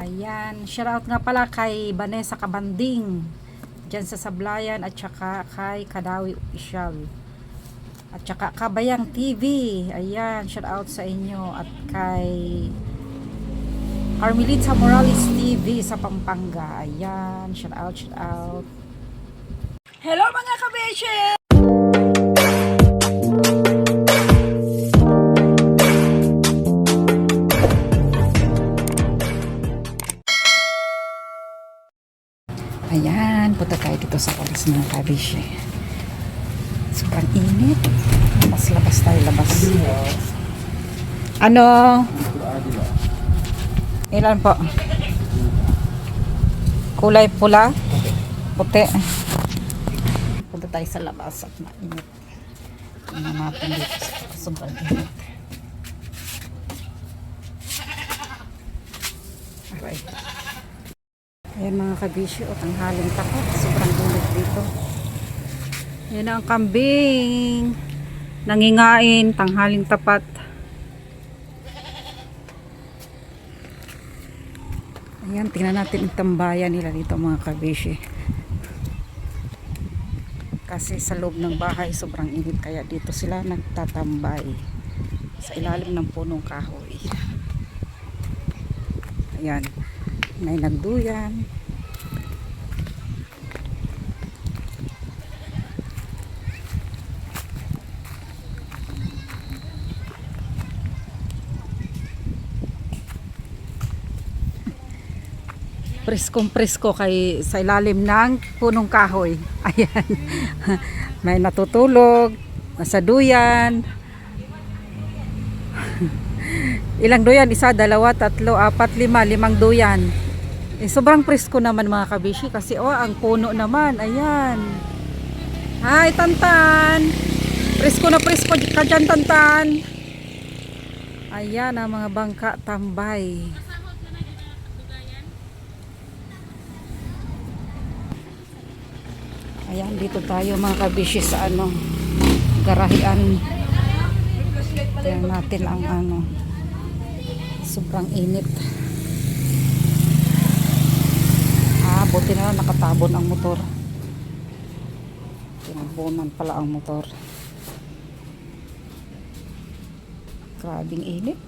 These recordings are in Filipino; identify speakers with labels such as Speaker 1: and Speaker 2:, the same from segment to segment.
Speaker 1: Ayan, shoutout nga pala kay Vanessa Kabanding dyan sa Sablayan at saka kay Kadawi Official. At saka Kabayang TV. Ayan, shoutout sa inyo at kay Carmelita Morales TV sa Pampanga. Ayan, shoutout, shoutout. Hello mga kabeshe! Ayan, punta tayo dito sa oras mga kabishe. Sobrang init. Labas, labas tayo, labas. Ano? Ilan po? Kulay pula? Puti. Punta tayo sa labas at mainit. Tingnan natin dito sobrang init. Ayan mga kabisyo, tanghaling takot. Sobrang init dito. Yan ang kambing. Nangingain, tanghaling tapat. Ayan, tingnan natin yung tambayan nila dito mga kabisyo. Kasi sa loob ng bahay sobrang init kaya dito sila nagtatambay sa ilalim ng punong kahoy. Ayan, may nagduyan. preskong presko kay sa ilalim ng punong kahoy. Ayan. May natutulog, nasa duyan. Ilang duyan? Isa, dalawa, tatlo, apat, lima, limang duyan. Eh, sobrang presko naman mga kabishi kasi oh, ang puno naman. Ayan. Hi, Tantan. Presko na presko ka dyan, Tantan. Ayan ang mga bangka tambay. Ayan, dito tayo mga kabishi sa ano, garahian. Tingnan natin ang ano, sobrang init. Ah, buti na lang nakatabon ang motor. Tinabonan pala ang motor. Grabing init.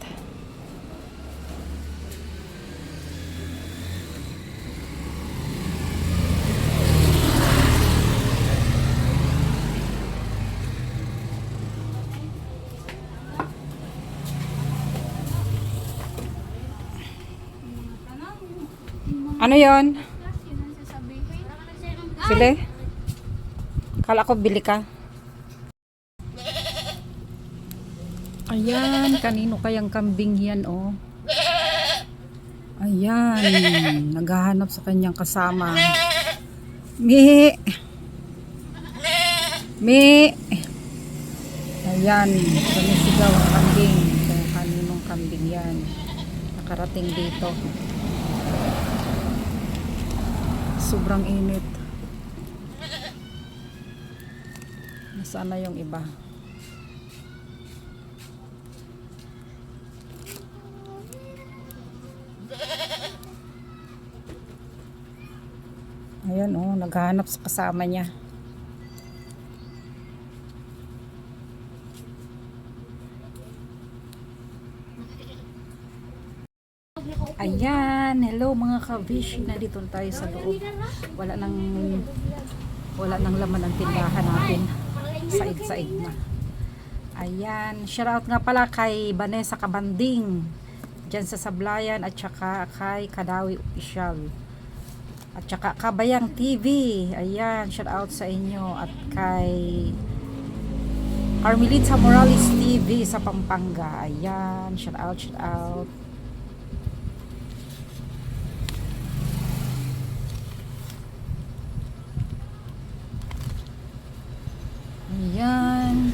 Speaker 1: Ano yon? Sile? Kala ko bili ka. Ayan, kanino kayang kambing yan, oh. Ayan, naghahanap sa kanyang kasama. Mi! Mi! Ayan, sumisigaw ang kambing. Kung kaninong kambing yan. Nakarating dito. Sobrang init. Nasaan na yung iba? Ayan oh, naghahanap sa kasama niya. Ayan, hello mga kavish, nandito tayo sa loob. Wala nang wala nang laman ang tindahan natin. Saig-saig na. Ayan, shoutout nga pala kay Vanessa Kabanding dyan sa Sablayan at saka kay Kadawi Official. At saka Kabayang TV. Ayan, shoutout sa inyo at kay Carmelita Morales TV sa Pampanga. Ayan, shoutout, shoutout. Ayan.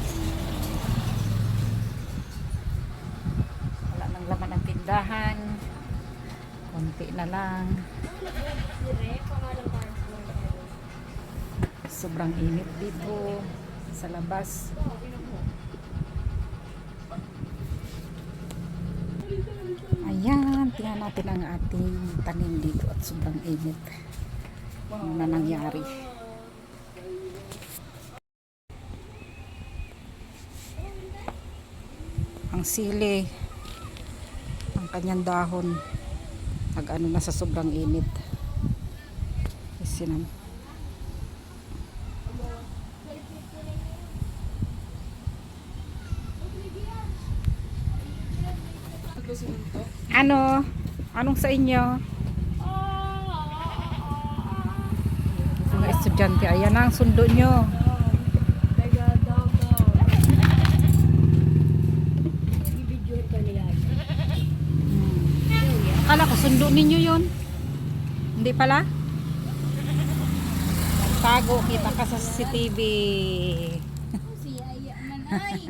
Speaker 1: Wala nang laman ang tindahan. Konti na lang. Sobrang init dito sa labas. Ayan, tingnan natin ang ating tanim dito at sobrang init na nangyari. Ang sili, ang kanyang dahon, nag-ano na sa sobrang init. Sinam. Ano? Anong sa inyo? Mga estudyante, ayan ang sundo nyo. Hmm. Kala ko sundo ninyo yun. Hindi pala? Tago kita ka sa CCTV.
Speaker 2: Si Aya man ay,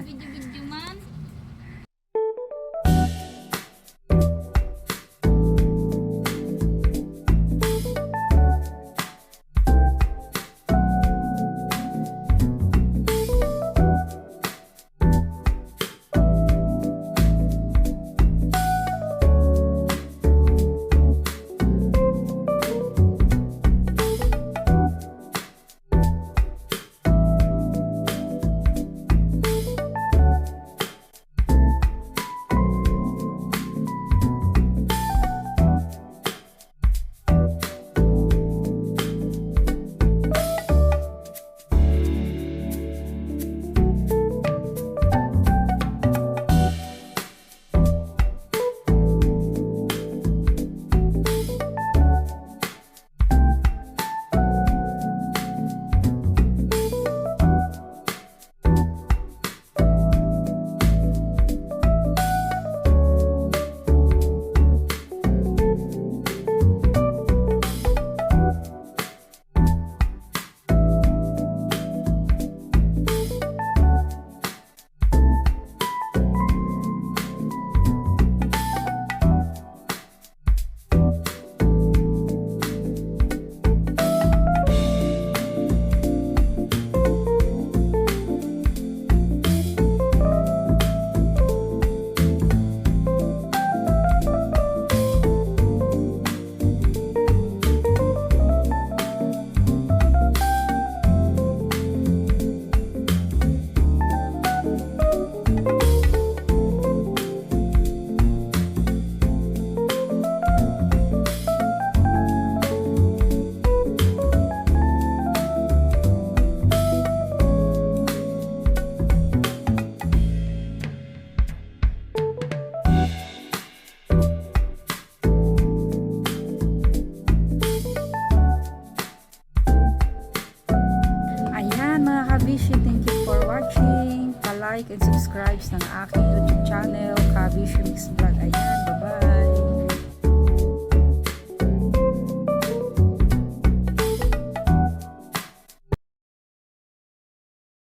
Speaker 1: watching. Pa-like and subscribe ng aking YouTube channel, Kabishi Mix Vlog. Ayan.